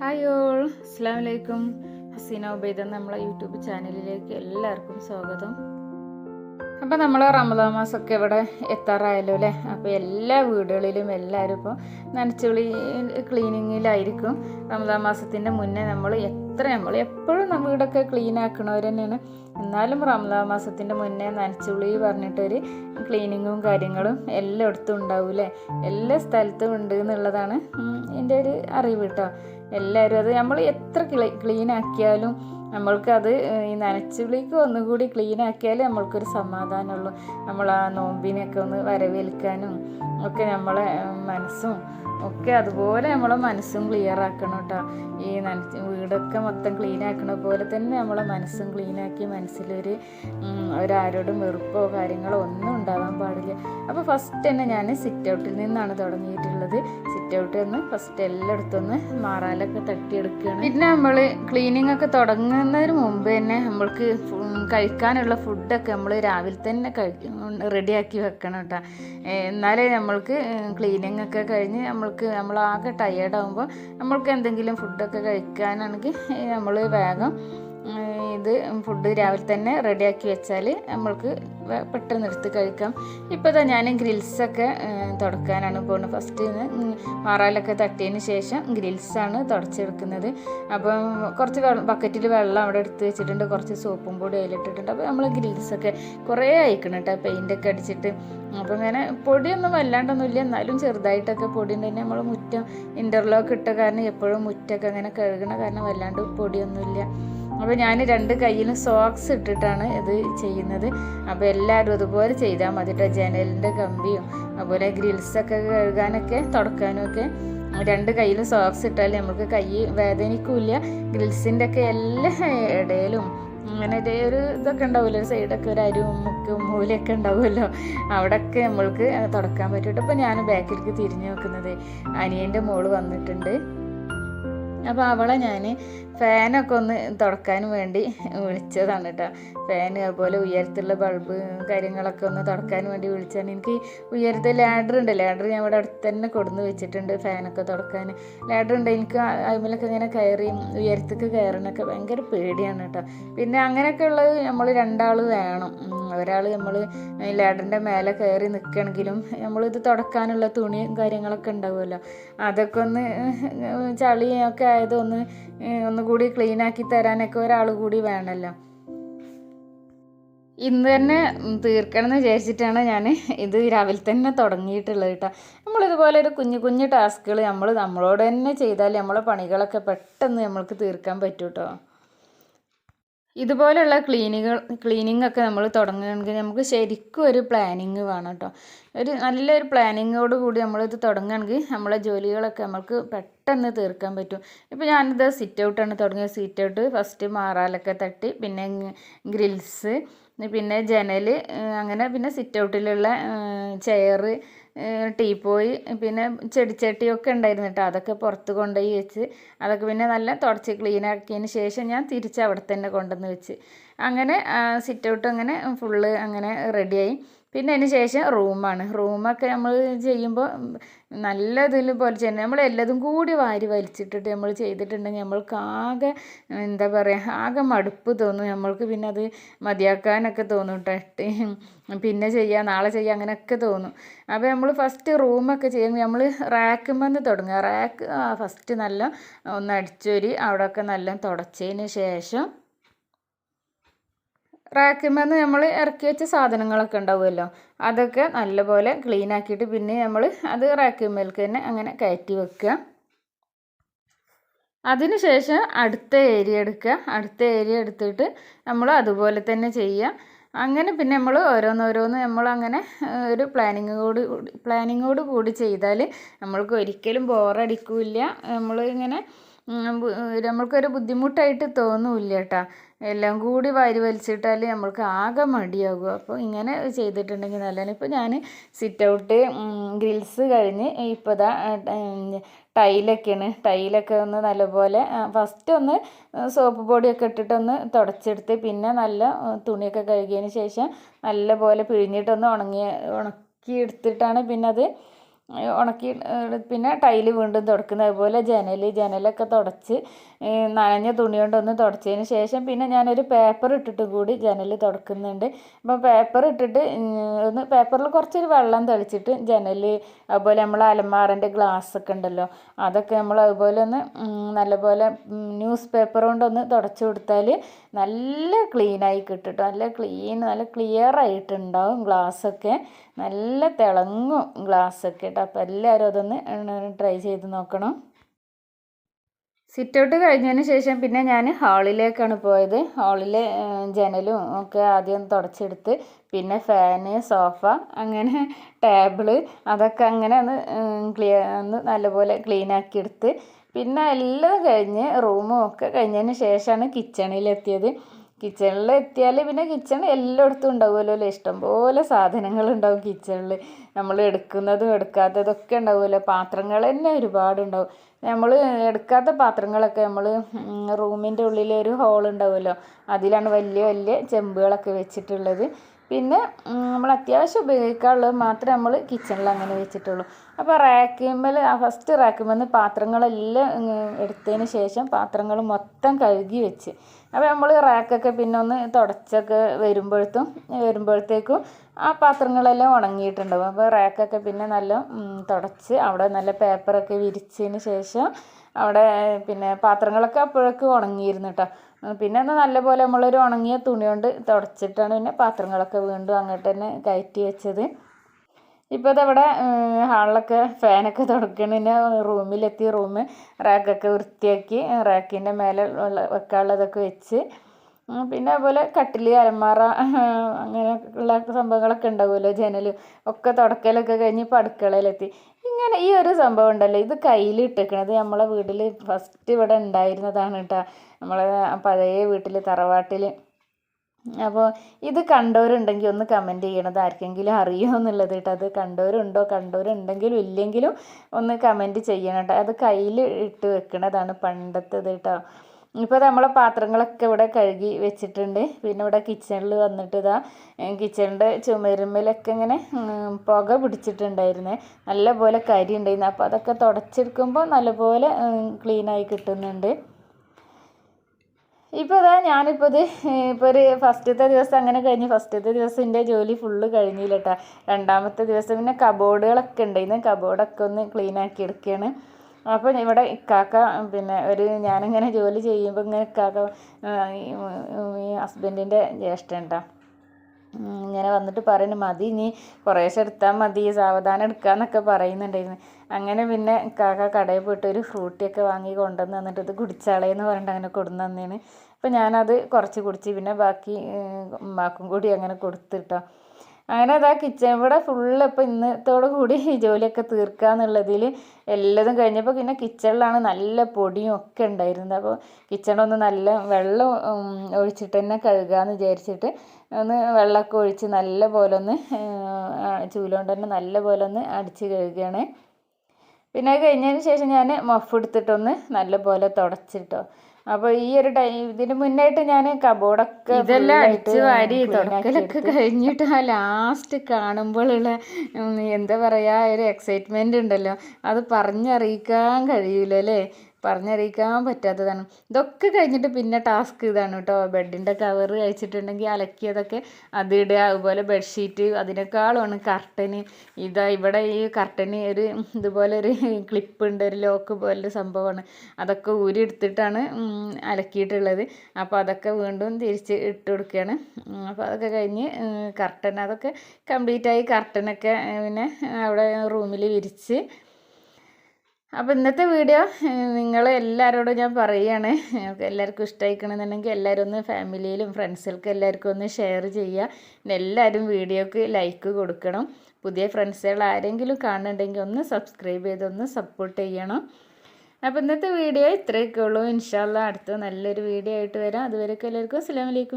Hi all. അസ്സാം വലൈക്കും ഹസീന ഉബൈദ നമ്മളെ യൂട്യൂബ് ചാനലിലേക്ക് എല്ലാവർക്കും സ്വാഗതം. അപ്പോൾ നമ്മൾ റമദാൻ മാസമൊക്കെ ഇവിടെ എത്താറായല്ലോ അല്ലേ? അപ്പോൾ എല്ലാ വീടുകളിലും എല്ലാവരും ഇപ്പോൾ നനച്ചുളി ക്ലീനിങ്ങിലായിരിക്കും. റമദാൻ മാസത്തിന്റെ മുന്നേ നമ്മൾ എത്ര നമ്മൾ എപ്പോഴും വീടൊക്കെ ക്ലീൻ ആക്കണവർ തന്നെയാണ്. എന്നാലും റമദാൻ മാസത്തിന്റെ മുന്നേ നനച്ചുളി പറഞ്ഞിട്ടൊരു ക്ലീനിങ്ങും കാര്യങ്ങളും എല്ലായിടത്തും ഉണ്ടാവും അല്ലേ എല്ലാ സ്ഥലത്തും ഉണ്ട് എന്നുള്ളതാണ് എന്റെ ഒരു അറിവ് കേട്ടോ എല്ലാവരും അത് നമ്മൾ എത്ര ക്ലീ ക്ലീൻ ആക്കിയാലും നമ്മൾക്കത് ഈ നനച്ചുള്ളിക്ക് ഒന്നുകൂടി ക്ലീൻ ആക്കിയാലേ നമ്മൾക്കൊരു സമാധാനമുള്ളൂ. നമ്മൾ ആ നോമ്പിനെയൊക്കെ ഒന്ന് വരവേൽക്കാനും ഒക്കെ നമ്മളെ മനസ്സും ഒക്കെ അതുപോലെ നമ്മളെ മനസ്സും ക്ലിയർ ആക്കണം കേട്ടോ ഈ നനച്ച് വീടൊക്കെ മൊത്തം ക്ലീൻ ആക്കണ പോലെ തന്നെ നമ്മളെ മനസ്സും ക്ലീൻ ആക്കി മനസ്സിലൊരു ഒരാരോടും വെറുപ്പോ കാര്യങ്ങളോ ഒന്നും ഉണ്ടാവാൻ പാടില്ല. അപ്പോൾ ഫസ്റ്റ് തന്നെ ഞാൻ സിറ്റ് ഔട്ടിൽ നിന്നാണ് തുടങ്ങിയിട്ടുള്ളത്. സിറ്റ് ഔട്ടിൽ നിന്ന് ഫസ്റ്റ് എല്ലാം ഒന്ന് മാറാലൊക്കെ തട്ടിയെടുക്കുകയാണ്. പിന്നെ നമ്മൾ ക്ലീനിങ് ഒക്കെ തുടങ്ങുന്നതിന് മുമ്പ് തന്നെ നമ്മൾക്ക് കഴിക്കാനുള്ള ഫുഡൊക്കെ നമ്മൾ രാവിലെ തന്നെ കഴി റെഡിയാക്കി വെക്കണം കേട്ടോ എന്നാലേ നമ്മൾക്ക് ക്ലീനിങ് ഒക്കെ കഴിഞ്ഞ് നമ്മൾക്ക് നമ്മളാകെ ടയേർഡാകുമ്പോൾ നമ്മൾക്ക് എന്തെങ്കിലും ഫുഡൊക്കെ കഴിക്കാനാണെങ്കിൽ നമ്മൾ വേഗം ഇത് ഫുഡ് രാവിലെ തന്നെ റെഡിയാക്കി വെച്ചാൽ നമ്മൾക്ക് പെട്ടെന്ന് എടുത്ത് കഴിക്കാം. ഇപ്പോൾ തന്നെ ഞാൻ ഗ്രിൽസൊക്കെ തുടക്കാനാണ് പോകുന്നത്. ഫസ്റ്റ് മാറാലൊക്കെ തട്ടിയതിന് ശേഷം ഗ്രിൽസാണ് തുടച്ചെടുക്കുന്നത്. അപ്പം കുറച്ച് ബക്കറ്റിൽ വെള്ളം അവിടെ എടുത്ത് വെച്ചിട്ടുണ്ട്. കുറച്ച് സോപ്പും പൊടി അതിലിട്ടിട്ടുണ്ട്. അപ്പോൾ നമ്മൾ ഗ്രിൽസൊക്കെ കുറേ അയക്കണം കേട്ടോ പെയിന്റൊക്കെ അടിച്ചിട്ട്. അപ്പോൾ ഇങ്ങനെ പൊടിയൊന്നും വല്ലാണ്ടൊന്നുമില്ല. എന്നാലും ചെറുതായിട്ടൊക്കെ പൊടി തന്നെ നമ്മൾ മുറ്റം ഇന്റർലോക്ക് ഇട്ട കാരണം എപ്പോഴും മുറ്റൊക്കെ അങ്ങനെ കഴുകണ കാരണം വല്ലാണ്ട് പൊടിയൊന്നുമില്ല. അപ്പോൾ ഞാൻ രണ്ട് കയ്യിലും സോക്സ് ഇട്ടിട്ടാണ് ഇത് ചെയ്യുന്നത്. അപ്പോൾ എല്ലാവരും അതുപോലെ ചെയ്താൽ മതി കേട്ടോ ജനലിന്റെ കമ്പിയും അതുപോലെ ഗ്രിൽസൊക്കെ കഴുകാനൊക്കെ തുടക്കാനൊക്കെ. രണ്ട് കയ്യിലും സോക്സ് ഇട്ടാൽ നമുക്ക് കൈ വേദനിക്കില്ല. ഗ്രിൽസിന്റെ ഒക്കെ എല്ലാ ഇടയിലും അങ്ങനെ ഒരു ഇതൊക്കെ ഉണ്ടാവുമല്ലോ. ഒരു സൈഡൊക്കെ ഒരു അരിവും മുക്കും മൂലയൊക്കെ ഉണ്ടാവുമല്ലോ. അവിടെയൊക്കെ നമ്മൾക്ക് തുടക്കാൻ പറ്റും അപ്പോൾ ഞാൻ ബാക്കിലേക്ക് തിരിഞ്ഞു നോക്കുന്നത് അനിയന്റെ മോൾ വന്നിട്ടുണ്ട്. അപ്പോൾ അവളെ ഞാൻ ഫാനൊക്കെ ഒന്ന് തുടക്കാൻ വേണ്ടി വിളിച്ചതാണ് കേട്ടോ ഫാൻ അതുപോലെ ഉയരത്തിലുള്ള ബൾബ് കാര്യങ്ങളൊക്കെ ഒന്ന് തുടക്കാൻ വേണ്ടി വിളിച്ചാണ് എനിക്ക് ഉയരത്തെ ലാഡർ ഉണ്ട്. ലാഡർ ഞാൻ ഇവിടെ അടുത്ത് തന്നെ കൊടുന്ന് വെച്ചിട്ടുണ്ട് ഫാനൊക്കെ തുടക്കാൻ. ലാഡർ ഉണ്ട്. എനിക്ക് അതിലൊക്കെ ഇങ്ങനെ കയറി ഉയരത്തേക്ക് കയറാനൊക്കെ ഭയങ്കര പേടിയാണ് കേട്ടോ പിന്നെ അങ്ങനെയൊക്കെ ഉള്ളത് നമ്മൾ രണ്ടാൾ വേണം. ഒരാൾ നമ്മൾ ലാഡറിന്റെ മേലെ കയറി നിൽക്കണമെങ്കിലും നമ്മളിത് തുടക്കാനുള്ള തുണിയും കാര്യങ്ങളൊക്കെ ഉണ്ടാവുമല്ലോ. അതൊക്കെ ഒന്ന് ചളിയൊക്കെ ആയതൊന്ന് ഒന്നുകൂടി ക്ലീൻ ആക്കി തരാനൊക്കെ ഒരാൾ കൂടി വേണമല്ലോ ഇന്ന് തന്നെ തീർക്കണം എന്ന് വിചാരിച്ചിട്ടാണ് ഞാൻ ഇത് രാവിലെ തന്നെ തുടങ്ങിയിട്ടുള്ളത് കേട്ടോ. നമ്മളിതുപോലെ ഒരു കുഞ്ഞു കുഞ്ഞു ടാസ്കുകൾ നമ്മൾ നമ്മളോട് തന്നെ ചെയ്താൽ നമ്മളെ പണികളൊക്കെ പെട്ടെന്ന് നമ്മൾക്ക് തീർക്കാൻ പറ്റും കേട്ടോ ഇതുപോലെയുള്ള ക്ലീനികൾ ക്ലീനിങ് ഒക്കെ നമ്മൾ തുടങ്ങുകയാണെങ്കിൽ നമുക്ക് ശരിക്കും ഒരു പ്ലാനിങ് വേണം കേട്ടോ ഒരു നല്ലൊരു പ്ലാനിങ്ങോട് കൂടി നമ്മളിത് തുടങ്ങുകയാണെങ്കിൽ നമ്മളെ ജോലികളൊക്കെ നമുക്ക് പെട്ടെന്ന് തീർക്കാൻ പറ്റും. ഇപ്പോൾ ഞാനിത് സിറ്റ് ഔട്ടാണ് തുടങ്ങിയത്. സിറ്റ് ഔട്ട് ഫസ്റ്റ് മാറാലൊക്കെ തട്ടി പിന്നെ ഗ്രിൽസ് പിന്നെ ജനൽ അങ്ങനെ പിന്നെ സിറ്റ് ഔട്ടിലുള്ള ചെയറ് ടീപ്പോയി പിന്നെ ചെടിച്ചട്ടിയൊക്കെ ഉണ്ടായിരുന്നു കേട്ടോ അതൊക്കെ പുറത്ത് കൊണ്ടുപോയി വെച്ച്. അതൊക്കെ പിന്നെ നല്ല തുടച്ച് ക്ലീൻ ആക്കിയതിന് ശേഷം ഞാൻ തിരിച്ച് അവിടെ തന്നെ കൊണ്ടുവന്ന് വെച്ച്. അങ്ങനെ സിറ്റ് ഔട്ട് അങ്ങനെ ഫുള്ള് അങ്ങനെ റെഡിയായി പിന്നെ അതിന് ശേഷം റൂമാണ് റൂമൊക്കെ നമ്മൾ ചെയ്യുമ്പോൾ നല്ല ഇതിൽ പോലെ ചെയ്യണം നമ്മൾ എല്ലാതും കൂടി വാരി വലിച്ചിട്ടിട്ട് നമ്മൾ ചെയ്തിട്ടുണ്ടെങ്കിൽ നമ്മൾക്ക് ആകെ എന്താ പറയുക ആകെ മടുപ്പ് തോന്നും. നമ്മൾക്ക് പിന്നെ അത് മതിയാക്കാനൊക്കെ തോന്നും കേട്ടോ പിന്നെ ചെയ്യാം നാളെ ചെയ്യാം അങ്ങനെയൊക്കെ തോന്നും. അപ്പോൾ നമ്മൾ ഫസ്റ്റ് റൂമൊക്കെ ചെയ്യുമ്പോൾ നമ്മൾ റാക്കുമ്പോൾ തുടങ്ങുക. റാക്ക് ഫസ്റ്റ് നല്ല ഒന്ന് അടിച്ചൊരി അവിടെയൊക്കെ നല്ല തുടച്ചതിന് ശേഷം റാക്കുമെന്ന് നമ്മൾ ഇറക്കി വെച്ച സാധനങ്ങളൊക്കെ ഉണ്ടാവുമല്ലോ. അതൊക്കെ നല്ലപോലെ ക്ലീൻ ആക്കിയിട്ട് പിന്നെ നമ്മൾ അത് റാക്കിമേൽക്ക് തന്നെ അങ്ങനെ കയറ്റി വെക്കുക. അതിനുശേഷം അടുത്ത ഏരിയ എടുക്കുക. അടുത്ത ഏരിയ എടുത്തിട്ട് നമ്മൾ അതുപോലെ തന്നെ ചെയ്യുക. അങ്ങനെ പിന്നെ നമ്മൾ ഓരോന്നോരോന്ന് നമ്മൾ അങ്ങനെ ഒരു പ്ലാനിങ്ങോട് പ്ലാനിങ്ങോട് കൂടി ചെയ്താൽ നമ്മൾക്ക് ഒരിക്കലും ബോറടിക്കില്ല നമ്മൾ ഇങ്ങനെ നമ്മൾക്കൊരു ബുദ്ധിമുട്ടായിട്ട് തോന്നില്ല കേട്ടോ എല്ലാം കൂടി വാരി വലിച്ചിട്ടാൽ നമ്മൾക്ക് ആകെ മടിയാകും. അപ്പോൾ ഇങ്ങനെ ചെയ്തിട്ടുണ്ടെങ്കിൽ നല്ലതാണ്. ഇപ്പോൾ ഞാൻ സിറ്റ് ഔട്ട് ഗ്രിൽസ് കഴിഞ്ഞ് ഇപ്പോൾ ഇതാ ടൈലൊക്കെയാണ്. ടൈലൊക്കെ ഒന്ന് നല്ലപോലെ ഫസ്റ്റ് ഒന്ന് സോപ്പ് പൊടിയൊക്കെ ഇട്ടിട്ടൊന്ന് തുടച്ചെടുത്ത് പിന്നെ നല്ല തുണിയൊക്കെ കഴുകിയതിന് ശേഷം നല്ലപോലെ പിഴിഞ്ഞിട്ടൊന്ന് ഉണങ്ങി ഉണക്കി എടുത്തിട്ടാണ് പിന്നെ അത് ഉണക്കി പിന്നെ ടൈൽ വീണ്ടും തുടക്കുന്നത്. അതുപോലെ ജനൽ ജനലൊക്കെ തുടച്ച് നനഞ്ഞ തുണി കൊണ്ടൊന്ന് തുടച്ചതിന് ശേഷം പിന്നെ ഞാനൊരു പേപ്പർ ഇട്ടിട്ട് കൂടി ജനൽ തുടക്കുന്നുണ്ട്. അപ്പോൾ പേപ്പർ ഇട്ടിട്ട് ഒന്ന് പേപ്പറിൽ കുറച്ചൊരു വെള്ളം തളിച്ചിട്ട് ജനൽ അതുപോലെ നമ്മൾ അലമാറിന്റെ ഗ്ലാസ് ഒക്കെ ഉണ്ടല്ലോ അതൊക്കെ നമ്മൾ അതുപോലെ ഒന്ന് നല്ലപോലെ ന്യൂസ് പേപ്പർ കൊണ്ടൊന്ന് തുടച്ചു കൊടുത്താൽ നല്ല ക്ലീനായി കിട്ടും നല്ല ക്ലീൻ നല്ല ക്ലിയർ ആയിട്ടുണ്ടാവും ഗ്ലാസ്സൊക്കെ നല്ല തിളങ്ങും ഗ്ലാസ്സൊക്കെ കേട്ടോ അപ്പോൾ എല്ലാവരും അതൊന്ന് ട്രൈ ചെയ്ത് നോക്കണം. സിറ്റ് ഔട്ട് കഴിഞ്ഞതിന് ശേഷം പിന്നെ ഞാൻ ഹാളിലേക്കാണ് പോയത്. ഹാളിലെ ജനലും ഒക്കെ ആദ്യം തുടച്ചെടുത്ത് പിന്നെ ഫാന് സോഫ അങ്ങനെ ടേബിൾ അതൊക്കെ അങ്ങനെ ഒന്ന് ക്ലിയർ ഒന്ന് നല്ലപോലെ ക്ലീൻ ആക്കി എടുത്ത് പിന്നെ എല്ലാം കഴിഞ്ഞ് റൂമും ഒക്കെ കഴിഞ്ഞതിന് ശേഷമാണ് കിച്ചണിലെത്തിയത് കിച്ചണിൽ എത്തിയാൽ പിന്നെ കിച്ചൺ എല്ലായിടത്തും ഉണ്ടാവുമല്ലോ അല്ലേ ഇഷ്ടംപോലെ സാധനങ്ങൾ ഉണ്ടാവും കിച്ചണിൽ നമ്മൾ എടുക്കുന്നതും എടുക്കാത്തതൊക്കെ ഉണ്ടാവുമല്ലോ. പാത്രങ്ങൾ തന്നെ ഒരുപാടുണ്ടാവും. നമ്മൾ എടുക്കാത്ത പാത്രങ്ങളൊക്കെ നമ്മൾ റൂമിന്റെ ഉള്ളിൽ ഒരു ഹോൾ ഉണ്ടാവുമല്ലോ? അതിലാണ് വലിയ വലിയ ചെമ്പുകളൊക്കെ വെച്ചിട്ടുള്ളത്. പിന്നെ നമ്മൾ അത്യാവശ്യം ഉപയോഗിക്കാനുള്ളത് മാത്രമേ നമ്മൾ കിച്ചണിൽ അങ്ങനെ വെച്ചിട്ടുള്ളൂ. അപ്പോൾ റാക്കുമ്പോൾ ആ ഫസ്റ്റ് റാക്കുമ്പോൾ പാത്രങ്ങളെല്ലാം എടുത്തതിന് ശേഷം പാത്രങ്ങൾ മൊത്തം കഴുകി വെച്ച്. അപ്പോൾ നമ്മൾ റാക്കൊക്കെ പിന്നെ ഒന്ന് തുടച്ചൊക്കെ വരുമ്പോഴത്തും വരുമ്പോഴത്തേക്കും ആ പാത്രങ്ങളെല്ലാം ഉണങ്ങിയിട്ടുണ്ടാവും. അപ്പോൾ റാക്കൊക്കെ പിന്നെ നല്ല തുടച്ച് അവിടെ നല്ല പേപ്പറൊക്കെ വിരിച്ചതിന് ശേഷം അവിടെ പിന്നെ പാത്രങ്ങളൊക്കെ അപ്പോഴേക്കും ഉണങ്ങിയിരുന്നു കേട്ടോ പിന്നെ ഒന്ന് നല്ലപോലെ നമ്മളൊരു ഉണങ്ങിയ തുണി കൊണ്ട് തുടച്ചിട്ടാണ് പിന്നെ പാത്രങ്ങളൊക്കെ വീണ്ടും അങ്ങോട്ട് തന്നെ കയറ്റി വെച്ചത്. ഇപ്പോൾ ഇതവിടെ ഹാളിലൊക്കെ ഫാനൊക്കെ തുടക്കണതിന് റൂമിലെത്തി റൂം റാക്കൊക്കെ വൃത്തിയാക്കി റാക്കിന്റെ മേലെ ഉള്ള വെക്കാനുള്ളതൊക്കെ വെച്ച്. പിന്നെ അതുപോലെ കട്ടിൽ അലമാറ അങ്ങനെ ഉള്ള സംഭവങ്ങളൊക്കെ ഉണ്ടാവുമല്ലോ ജനലും ഒക്കെ തുടക്കലൊക്കെ കഴിഞ്ഞ് ഇപ്പോൾ അടുക്കളയിലെത്തി. ഇങ്ങനെ ഈ ഒരു സംഭവം ഉണ്ടല്ലോ. ഇത് കയ്യിൽ ഇട്ടേക്കണത് നമ്മളെ വീട്ടിൽ ഫസ്റ്റ് ഇവിടെ ഉണ്ടായിരുന്നതാണ് കേട്ടോ നമ്മളെ പഴയ വീട്ടിൽ തറവാട്ടിൽ അപ്പോൾ ഇത് കണ്ടവരുണ്ടെങ്കിൽ ഒന്ന് കമന്റ് ചെയ്യണത് ആർക്കെങ്കിലും അറിയോ എന്നുള്ളത് കേട്ടോ അത് കണ്ടവരുണ്ടോ? കണ്ടവരുണ്ടെങ്കിലും ഇല്ലെങ്കിലും ഒന്ന് കമന്റ് ചെയ്യണം കേട്ടോ അത് കയ്യിൽ ഇട്ട് വെക്കണതാണ് പണ്ടത്തേത് കേട്ടോ ഇപ്പോൾ നമ്മളെ പാത്രങ്ങളൊക്കെ ഇവിടെ കഴുകി വെച്ചിട്ടുണ്ട്. പിന്നെ ഇവിടെ കിച്ചണിൽ വന്നിട്ട് ഇതാ കിച്ചണിന്റെ ചുമരുമ്മലൊക്കെ ഇങ്ങനെ പുക പിടിച്ചിട്ടുണ്ടായിരുന്നു. നല്ലപോലെ കരി ഉണ്ടായിരുന്നു. അപ്പോൾ അതൊക്കെ തുടച്ചെടുക്കുമ്പോൾ നല്ലപോലെ ക്ലീനായി കിട്ടുന്നുണ്ട്. ഇപ്പോൾ ഇതാ ഞാനിപ്പോൾ ഇത് ഇപ്പോൾ ഒരു ഫസ്റ്റത്തെ ദിവസം അങ്ങനെ കഴിഞ്ഞ് ഫസ്റ്റത്തെ ദിവസം എന്റെ ജോലി ഫുള്ള് കഴിഞ്ഞില്ല കേട്ടോ രണ്ടാമത്തെ ദിവസം പിന്നെ കബോർഡുകളൊക്കെ ഉണ്ടായിരുന്നു. കബോർഡൊക്കെ ഒന്ന് ക്ലീനാക്കി എടുക്കുകയാണ് അപ്പോൾ ഇവിടെ കാക്ക പിന്നെ ഒരു ഞാനിങ്ങനെ ജോലി ചെയ്യുമ്പോൾ ഇങ്ങനെ കാക്ക ഈ ഹസ്ബൻഡിന്റെ ജ്യേഷ്ഠൻ ഇങ്ങനെ വന്നിട്ട് പറയുന്നു മതി നീ കുറേശ്ശെ എടുത്താൽ മതി സാവധാനം എടുക്കാമെന്നൊക്കെ പറയുന്നുണ്ടായിരുന്നു. അങ്ങനെ പിന്നെ കാക്ക കടയിൽ പോയിട്ട് ഒരു ഫ്രൂട്ടിയൊക്കെ വാങ്ങി കൊണ്ടുവന്ന് തന്നിട്ട് ഇത് കുടിച്ചാളേന്ന് പറഞ്ഞിട്ട് അങ്ങനെ കൊണ്ടുവന്ന് തന്നേന് അപ്പം ഞാനത് കുറച്ച് കുടിച്ച് പിന്നെ ബാക്കി ഉമ്മാക്കും കൂടി അങ്ങനെ കൊടുത്തിട്ടോ. അങ്ങനെ അതാ കിച്ചൺ ഇവിടെ ഫുള്ള് ഇപ്പം ഇന്നത്തോടു കൂടി ജോലിയൊക്കെ തീർക്കാന്നുള്ളതിൽ എല്ലതും കഴിഞ്ഞപ്പോൾ പിന്നെ കിച്ചണിലാണ് നല്ല പൊടിയും ഒക്കെ ഉണ്ടായിരുന്നത്. അപ്പോൾ കിച്ചണൊന്ന് നല്ല വെള്ളം ഒഴിച്ചിട്ട് തന്നെ കഴുകാമെന്ന് വിചാരിച്ചിട്ട് ഒന്ന് വെള്ളമൊക്കെ ഒഴിച്ച് നല്ല പോലെ ഒന്ന് ചൂലുകൊണ്ട് തന്നെ നല്ല പോലെ ഒന്ന് അടിച്ച് കഴുകുകയാണ് പിന്നെ കഴിഞ്ഞതിന് ശേഷം ഞാൻ മഫ് എടുത്തിട്ടൊന്ന് നല്ല പോലെ തുടച്ചിട്ടോ. അപ്പോൾ ഈ ഒരു ടൈം ഇതിന് മുന്നായിട്ട് ഞാൻ കബോർഡൊക്കെ ഇതെല്ലാം അടിച്ച് വാരി തുടക്കലൊക്കെ കഴിഞ്ഞിട്ട് ആ ലാസ്റ്റ് കാണുമ്പോഴുള്ള എന്താ പറയാ ഒരു എക്സൈറ്റ്മെന്റ് ഉണ്ടല്ലോ. അത് പറഞ്ഞറിയിക്കാൻ കഴിയൂല അല്ലേ പറഞ്ഞറിയിക്കാൻ പറ്റാത്തതാണ്. ഇതൊക്കെ കഴിഞ്ഞിട്ട് പിന്നെ ടാസ്ക് ഇതാണ് കേട്ടോ ബെഡിന്റെ കവർ കഴിച്ചിട്ടുണ്ടെങ്കിൽ അലക്കിയതൊക്കെ അത് ഇടുക അതുപോലെ ബെഡ്ഷീറ്റ് അതിനേക്കാളുമാണ് കർട്ടന് ഇതാ ഇവിടെ ഈ കർട്ടന് ഒരു ഇതുപോലെ ഒരു ക്ലിപ്പ് ഉണ്ട് ഒരു ലോക്ക് പോലൊരു സംഭവമാണ്. അതൊക്കെ ഊരി എടുത്തിട്ടാണ് അലക്കിയിട്ടുള്ളത്. അപ്പോൾ അതൊക്കെ വീണ്ടും തിരിച്ച് ഇട്ട് കൊടുക്കുകയാണ്. അപ്പോൾ അതൊക്കെ കഴിഞ്ഞ് കർട്ടൻ അതൊക്കെ കംപ്ലീറ്റായി കർട്ടനൊക്കെ പിന്നെ അവിടെ റൂമിൽ വിരിച്ച് അപ്പോൾ ഇന്നത്തെ വീഡിയോ നിങ്ങൾ എല്ലാവരോടും ഞാൻ പറയുകയാണ് എല്ലാവർക്കും ഇഷ്ടമായിക്കണമെന്നുണ്ടെങ്കിൽ എല്ലാവരും ഒന്ന് ഫാമിലിയിലും ഫ്രണ്ട്സുകൾക്ക് എല്ലാവർക്കും ഒന്ന് ഷെയർ ചെയ്യുക. എല്ലാവരും വീഡിയോക്ക് ലൈക്ക് കൊടുക്കണം. പുതിയ ഫ്രണ്ട്സുകൾ ആരെങ്കിലും കാണുന്നുണ്ടെങ്കിൽ ഒന്ന് സബ്സ്ക്രൈബ് ചെയ്ത് ഒന്ന് സപ്പോർട്ട് ചെയ്യണം. അപ്പോൾ ഇന്നത്തെ വീഡിയോ ഇത്രയൊക്കെ ഉള്ളൂ. ഇൻഷാല്ല അടുത്ത നല്ലൊരു വീഡിയോ ആയിട്ട് വരാം. അതുവരെയൊക്കെ എല്ലാവർക്കും അസ്സാം വലൈക്കും